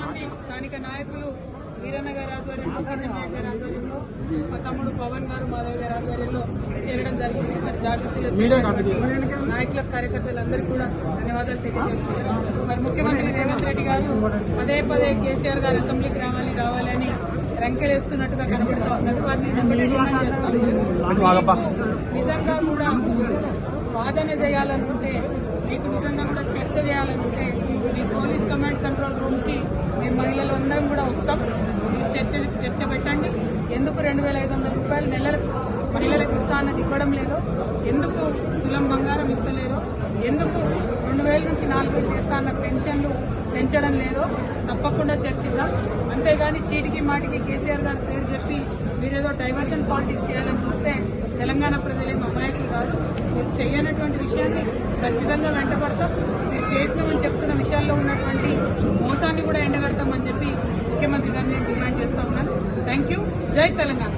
మంది స్థానిక నాయకులు వీరన్న గారి ఆధ్వర్యంలో కిషన్ నాయక్ గారి ఆధ్వర్యంలో మా తమ్ముడు పవన్ గారు మాధవ్ గారి ఆధ్వర్యంలో చేరడం జరిగింది. మరి జాగృతిలో చేరిన నాయకులకు కార్యకర్తలందరికీ కూడా ధన్యవాదాలు తెలియజేస్తున్నారు. మరి ముఖ్యమంత్రి రేవంత్ రెడ్డి గారు పదే పదే కేసీఆర్ గారు అసెంబ్లీకి రావాలి రావాలి అని రంకెలేస్తున్నట్టుగా కనబడుతూ ఉన్నది. వారిని నేను ఒకటే డిమాండ్ చేస్తాను నిజంగా కూడా వాదన చేయాలనుకుంటే మీకు నిజంగా కూడా చర్చ చేయాలనుకుంటే కమాండ్ కంట్రోల్ రూమ్కి మేము మహిళలు అందరం కూడా వస్తాం. మీరు చర్చ చర్చ పెట్టండి. ఎందుకు రెండు వేల ఐదు వందల రూపాయలు నెలలకు మహిళలకు ఇస్తా అన్నది ఇవ్వడం లేదో. ఎందుకు తులం బంగారం ఇస్తలేదో ఎందుకు రెండు వేల నుంచి నాలుగు వేలు చేస్తా అన్న పెన్షన్లు పెంచడం లేదో? తప్పకుండా చర్చిద్దాం. అంతేగాని చీటికి మాటికి కేసీఆర్ గారి పేరు చెప్పి మీరేదో డైవర్షన్ పాలిటిక్స్ చేయాలని చూస్తే తెలంగాణ ప్రజలేం అమాయకులు కాదు. మీరు చేయనటువంటి విషయాన్ని ఖచ్చితంగా వెంటబడతాం చేసినామని చెప్తున్న విషయాల్లో ఉన్నటువంటి మోసాన్ని కూడా ఎండగడతామని చెప్పి ముఖ్యమంత్రి గారిని నేను డిమాండ్ చేస్తా ఉన్నాను. థ్యాంక్ యూ జై తెలంగాణ.